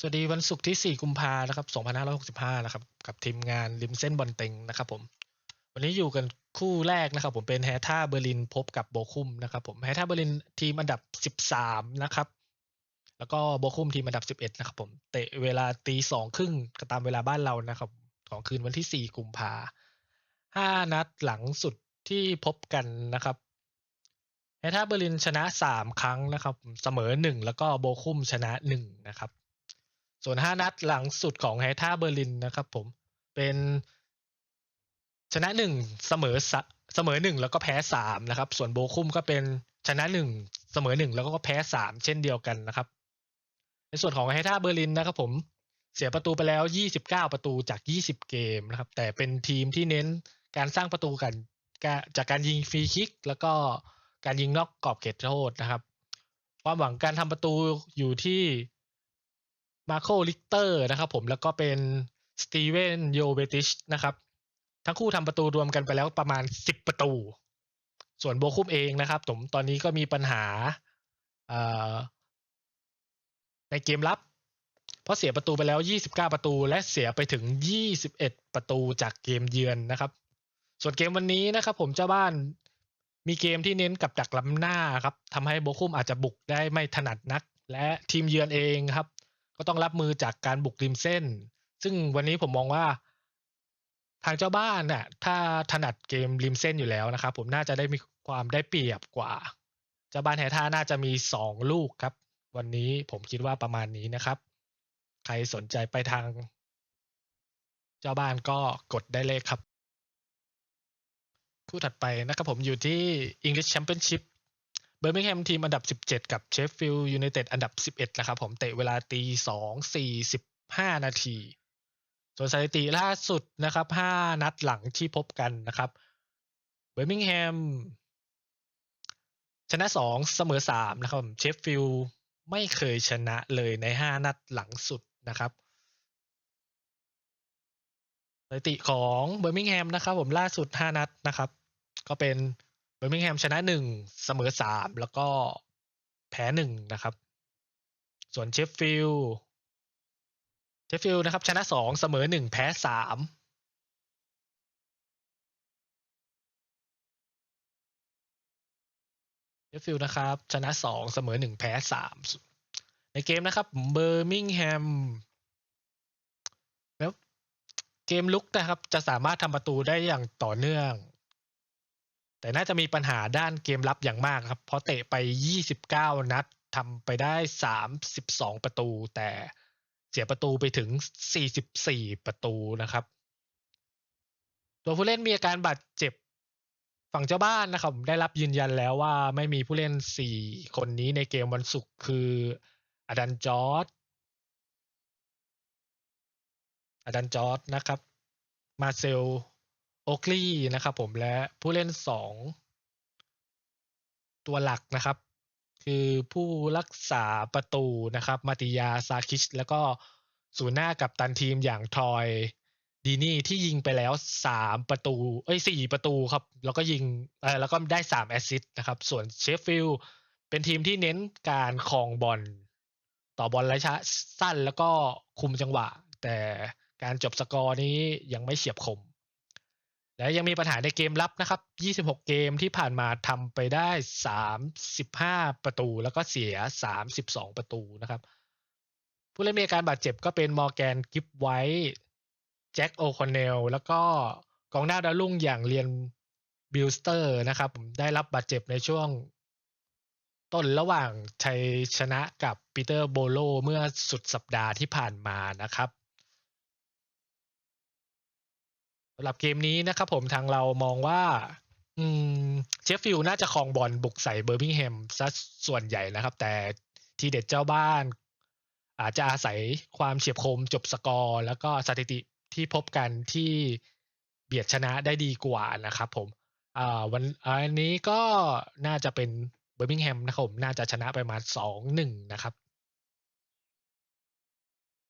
สวัสดีวันศุกร์ที่ 4 กุมภานะครับ 2565 นะครับ กับทีมงานริมเส้นบอลเต็งนะครับผม วันนี้อยู่กันคู่แรกนะครับ ผมเป็นแฮท่าเบอร์ลินพบกับโบคุมนะครับผมแฮท่าเบอร์ลินทีมอันดับ 13 นะครับ แล้วก็โบคุมทีมอันดับ 11 นะครับผม เตะเวลาตีสองครึ่งก็ตามเวลาบ้านเรานะครับ ของคืนวันที่ 4 กุมภาห้านัดหลังสุดที่พบกันนะครับแฮท่าเบอร์ลินชนะ 3 ครั้งนะครับ เสมอ 1 แล้วก็โบคุมชนะ 1 นะครับ ส่วน5นัดหลังสุดของแฮท่าเบอร์ลินนะครับผมเป็นชนะ1เสมอสเสมอ1แล้วก็แพ้3นะครับ ส่วนโบคุมก็เป็นชนะ1เสมอ1แล้วก็แพ้3เช่นเดียวกันนะครับ ในส่วนของแฮท่าเบอร์ลินนะครับผมเสียประตูไปแล้ว 29 ประตูจาก 20 เกมนะครับ แต่เป็นทีมที่เน้นการสร้างประตูกันจากการยิงฟรีคิก แล้วก็การยิงนอกกรอบเขตโทษนะครับ ความหวังการทำประตูอยู่ที่ มาโคลิกเตอร์นะครับผมแล้วก็เป็นสตีเวนโยเบติชนะครับ ทั้งคู่ทำประตูรวมกันไปแล้วประมาณ 10 ประตู ส่วนโบคุมเองนะครับผมตอนนี้ก็มีปัญหาในเกมรับเพราะเสียประตูไปแล้ว 29 ประตู และเสียไปถึง 21 ประตูจากเกมเยือนนะครับ ส่วนเกมวันนี้นะครับ ผมเจ้าบ้านมีเกมที่เน้นกับดักล้ำหน้าครับทำให้โบคุมอาจจะบุกได้ไม่ถนัดนัก และทีมเยือนเองครับ ก็ต้องรับมือจากการบุกริมเส้น ซึ่งวันนี้ผมมองว่า ทางเจ้าบ้านน่ะถ้าถนัดเกมริมเส้นอยู่แล้วนะครับ ผมน่าจะได้มีความได้เปรียบกว่า เจ้าบ้านแฮท่าน่าจะมีสองลูกครับ วันนี้ผมคิดว่าประมาณนี้นะครับ ใครสนใจไปทาง เจ้าบ้านก็กดได้เลยครับ คู่ถัดไปนะครับผมอยู่ที่ English Championship เบอร์มิงแฮมทีมอันดับ 17 กับเชฟฟิลด์ยูไนเต็ดอันดับ 11 นะครับผมเตะเวลาตีสองสี่สิบห้านาที ส่วนสถิติล่าสุดนะครับ5นัดหลังที่พบกันนะครับเบอร์มิงแฮมชนะ2เสมอ3นะครับเชฟฟิลด์ไม่เคยชนะเลยใน5นัดหลังสุดนะครับสถิติของเบอร์มิงแฮมนะครับผมล่าสุด 5 นัดนะครับ ก็เป็น เบอร์มิงแฮมชนะ1เสมอ3แล้วก็แพ้1นะครับ ส่วนเชฟฟิลด์เชฟฟิลด์นะครับ ชนะ2เสมอ1แพ้3เชฟฟิลด์นะครับ ชนะ2เสมอ1แพ้3ในเกมนะครับเบอร์มิงแฮมแล้วเกมลุกนะครับ จะสามารถทำประตูได้อย่างต่อเนื่อง แต่น่าจะมีปัญหาด้านเกมรับอย่างมากครับ เพราะเตะไป 29 นัดทำไปได้ 32 ประตู แต่เสียประตูไปถึง 44 ประตูนะครับ ตัวผู้เล่นมีอาการบาดเจ็บฝั่งเจ้าบ้านนะครับ ได้รับยืนยันแล้วว่าไม่มีผู้เล่น 4 คนนี้ในเกมวันศุกร์คืออดันจอร์ดอดันจอร์ดนะครับ มาเซล โอคลีนะครับผมและผู้เล่นสองตัวหลักนะครับ คือผู้รักษาประตูนะครับมาติยาซาคิช แล้วก็ศูนย์หน้ากับตันทีมอย่างทอยดีนี่ที่ยิงไปแล้วสามประตู เอ้ยสี่ประตูครับ แล้วก็ยิงเออแล้วก็ได้สามแอสซิสต์นะครับ ส่วนเชฟฟิลด์เป็นทีมที่เน้นการคองบอล ต่อบอลระยะสั้นแล้วก็คุมจังหวะ แต่การจบสกอร์นี้ยังไม่เฉียบคม และยังมีปัญหาในเกมรับนะครับ 26 เกมที่ผ่านมาทำไปได้ 35 ประตู แล้วก็เสีย 32 ประตูนะครับ ผู้เล่นมีอาการบาดเจ็บก็เป็นมอร์แกนกิฟไวท์แจ็คโอคอนเนลแล้วก็กองหน้าดาวรุ่งอย่างเรียนบิลสเตอร์นะครับได้รับบาดเจ็บในช่วงต้นระหว่างชัยชนะกับปีเตอร์โบโลเมื่อสุดสัปดาห์ที่ผ่านมานะครับ สำหรับเกมนี้นะครับผมทางเรามองว่าอืมเชฟฟิลด์น่าจะครองบอลบุกใส่เบอร์มิงแฮมซะส่วนใหญ่นะครับ แต่ทีเด็ดเจ้าบ้าน อาจจะอาศัยความเฉียบคมจบสกอร์ แล้วก็สถิติที่พบกันที่เบียดชนะได้ดีกว่านะครับผมอ่าวันอันนี้ก็น่าจะเป็นเบอร์มิงแฮมนะครับผมน่าจะชนะไปมาสองหนึ่งนะครับ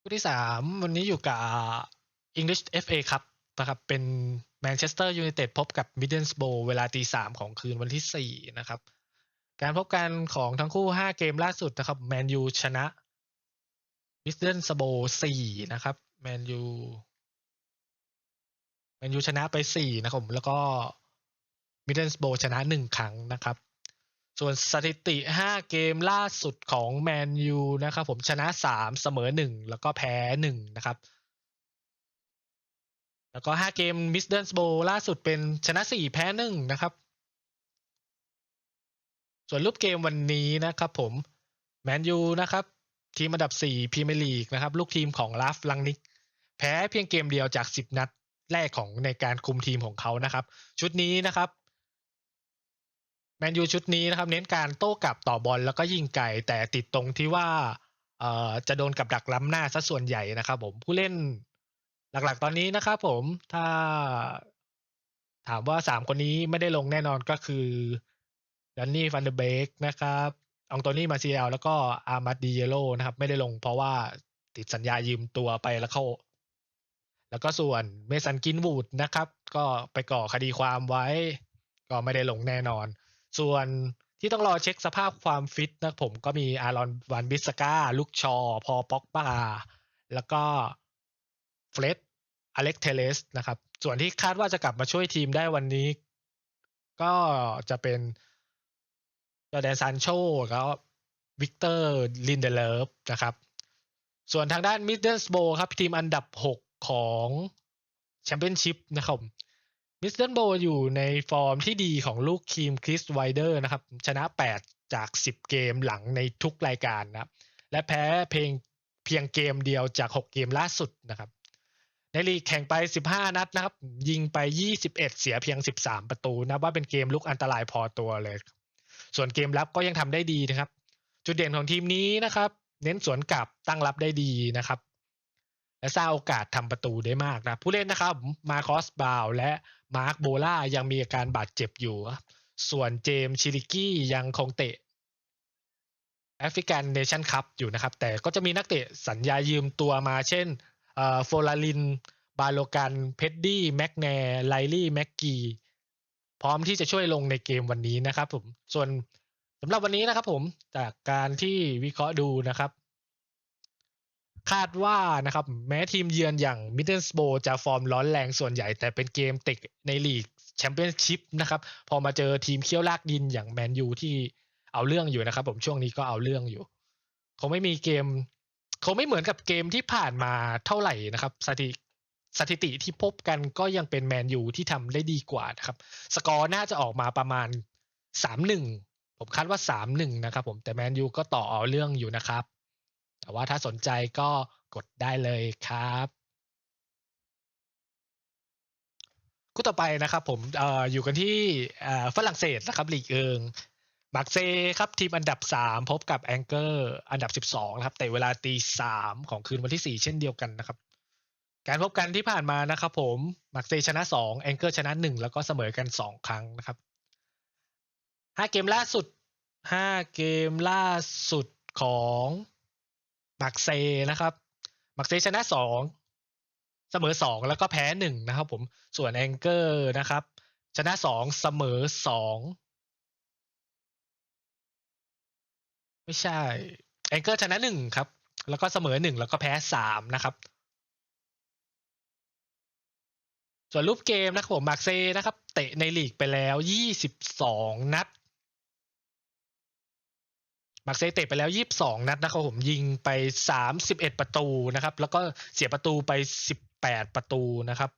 คู่ที่สามวันนี้อยู่กับ English FA ครับ นะครับเป็นแมนเชสเตอร์ยูไนเต็ดพบกับมิดเดิลสโบเวลาตีสามของคืนวันที่สี่นะครับ การพบกันของทั้งคู่ห้าเกมล่าสุดนะครับแมนยูชนะมิสเดนสโบสี่นะครับแมนยูแมนยูชนะไปสี่นะครับแล้วก็มิดเดิลสโบชนะหนึ่งครั้งนะครับ ส่วนสถิติ5เกมล่าสุดของแมนยูนะครับผมชนะ3เสมอ1แล้วก็แพ้1นะครับ แล้วก็5เกมมิสเดิลสโบล่าสุดเป็นชนะ4แพ้1นะครับ ส่วนรูปเกมวันนี้นะครับผมแมนยูนะครับ ทีมอันดับ4พรีเมียร์ลีกนะครับ ลูกทีมของลาฟลังนิก แพ้เพียงเกมเดียวจาก10นัดแรกของในการคุมทีมของเขานะครับ ชุดนี้นะครับแมนยูชุดนี้นะครับ เน้นการโต้กลับต่อบอลแล้วก็ยิงไก่แต่ติดตรงที่ว่าเอ่อจะโดนกับดักล้ำหน้าซะส่วนใหญ่นะครับผมผู้เล่น หลักๆ ตอนนี้นะครับผมถ้าถามว่าสามคนนี้ไม่ได้ลงแน่นอนก็คือดันนี่ฟันเดเบกนะครับองโตนี่มาเซียลแล้วก็อาร์มาดิเยโลนะครับ ไม่ได้ลงเพราะว่าติดสัญญายืมตัวไปแล้วเข้า แล้วก็ส่วนเมสันกินวูดนะครับ ก็ไปก่อคดีความไว้ ก็ไม่ได้ลงแน่นอน ส่วนที่ต้องรอเช็คสภาพความฟิตนะผมก็มีอารอนวันบิสกาลูกชอ พอป็อกบาแล้วก็ ฟร็ดอเล็กเทเลสนะครับ ส่วนที่คาดว่าจะกลับมาช่วยทีมได้วันนี้ ก็จะเป็นจอแดนซานโชแล้ววิกเตอร์ลินเดเลฟนะครับ ส่วนทางด้านมิดเดิลสโบครับทีมอันดับ 6 ของแชมเปี้ยนชิพนะครับมิสเดิลโบอยู่ในฟอร์มที่ดีของลูกทีมคริสไวเดอร์นะครับ ชนะ 8 จาก 10 เกมหลังในทุกรายการนะครับ และแพ้เพียงเพียงเกมเดียวจาก 6 เกมล่าสุดนะครับ ในลีกแข่งไป 15 นัดนะครับ ยิงไป 21 เสียเพียง 13 ประตูนะว่าเป็นเกมลุกอันตรายพอตัวเลย ส่วนเกมรับก็ยังทำได้ดีนะครับ จุดเด่นของทีมนี้นะครับ เน้นสวนกลับตั้งรับได้ดีนะครับ และสร้างโอกาสทำประตูได้มากนะ ผู้เล่นนะครับ มาคอสบาวและมาร์คโบล่ายังมีอาการบาดเจ็บอยู่ ส่วนเจมส์ชิลิกี้ยังคงเตะแอฟริกันเนชั่นคัพอยู่นะครับ แต่ก็จะมีนักเตะสัญญายืมตัวมาเช่น โฟลาริน บาโลกันเพดดี้แม็กแนร์ไลลี่แม็กกีพร้อมที่จะช่วยลงในเกมวันนี้นะครับผมส่วนสำหรับวันนี้นะครับผมจากการที่วิเคราะห์ดูนะครับ คาดว่านะครับ แม้ทีมเยือนอย่างมิดเดิลสโบจะฟอร์มร้อนแรงส่วนใหญ่ แต่เป็นเกมเตะในลีกแชมเปี้ยนชิพนะครับ พอมาเจอทีมเคี้ยวลากดินอย่างแมนยูที่เอาเรื่องอยู่นะครับ ผมช่วงนี้ก็เอาเรื่องอยู่ คงไม่มีเกม คงไม่เหมือนกับเกมที่ผ่านมาเท่าไหร่นะครับสถิสถิติที่พบกันก็ยังเป็นแมนยูที่ทำได้ดีกว่านะครับ สกอร์น่าจะออกมาประมาณสามหนึ่งผมคาดว่าสามหนึ่งนะครับผมแต่แมนยูก็ต่อเอาเรื่องอยู่นะครับ แต่ว่าถ้าสนใจก็กดได้เลยครับคู่ต่อไปนะครับผมอออยู่กันที่ฝรั่งเศสนะครับลีกเอิง มาร์กเซครับทีมอันดับ 3 พบกับแองเกอร์อันดับ 12นะครับแต่เวลาตีสามของคืนวันที่ 4 เช่นเดียวกันนะครับ การพบกันที่ผ่านมานะครับผมมาร์กเซชนะ2แองเกอร์ชนะ 1 แล้วก็เสมอกัน 2 ครั้งนะครับ 5 เกมล่าสุด 5 เกมล่าสุดของมาร์กเซนะครับมาร์กเซชนะ 2 เสมอ 2 แล้วก็แพ้ 1 นะครับผมส่วนแองเกอร์นะครับชนะ 2 เสมอ 2 ไม่ใช่แองเกิลชนะหนึ่งครับ แล้วก็เสมอหนึ่งแล้วก็แพ้สามนะครับ ส่วนรูปเกมนะครับผมมาร์เซนะครับ เตะในลีกไปแล้วยี่สิบสองนัดมาร์เซเตะไปแล้วยี่บสองนัดนะครับผมยิงไปสามสิบเอ็ดประตูนะครับ แล้วก็เสียประตูไปสิบแปดประตูนะครับ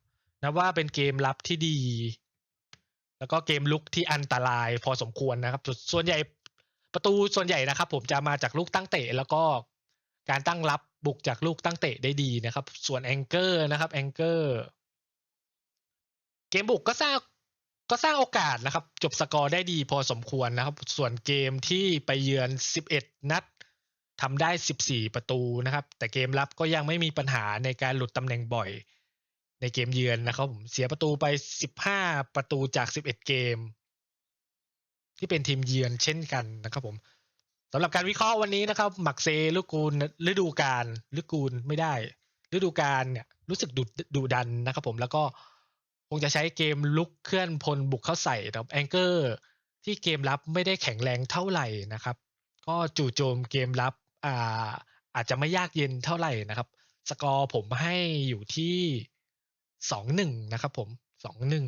นับว่าเป็นเกมรับที่ดี แล้วก็เกมลุกที่อันตรายพอสมควรนะครับ ส่วนใหญ่ ประตูส่วนใหญ่นะครับ ผมจะมาจากลูกตั้งเตะแล้วก็การตั้งรับบุกจากลูกตั้งเตะได้ดีนะครับ ส่วนแองเกอร์นะครับแองเกอร์เกมบุกก็สร้างก็สร้างโอกาสนะครับ จบสกอร์ได้ดีพอสมควรนะครับ ส่วนเกมที่ไปเยือน 11 นัดทำได้ 14 ประตูนะครับ แต่เกมรับก็ยังไม่มีปัญหาในการหลุดตำแหน่งบ่อย ในเกมเยือนนะครับผมเสียประตูไป 15 ประตูจาก 11 เกม ที่เป็นทีมเยือนเช่นกันนะครับผมสำหรับการวิเคราะห์วันนี้นะครับ หมักเซลูกูลฤดูกาลฤกูลไม่ได้ ฤดูกาลเนี่ยรู้สึกดุดุดันนะครับผมแล้วก็คงจะใช้เกมลุกเคลื่อนพลบุกเข้าใส่ครับแองเกอร์ที่เกมรับไม่ได้แข็งแรงเท่าไหร่นะครับ ก็จู่โจมเกมรับอ่าอาจจะไม่ยากเย็นเท่าไหร่นะครับ สกอร์ผมให้อยู่ที่สองหนึ่งนะครับผมสองหนึ่ง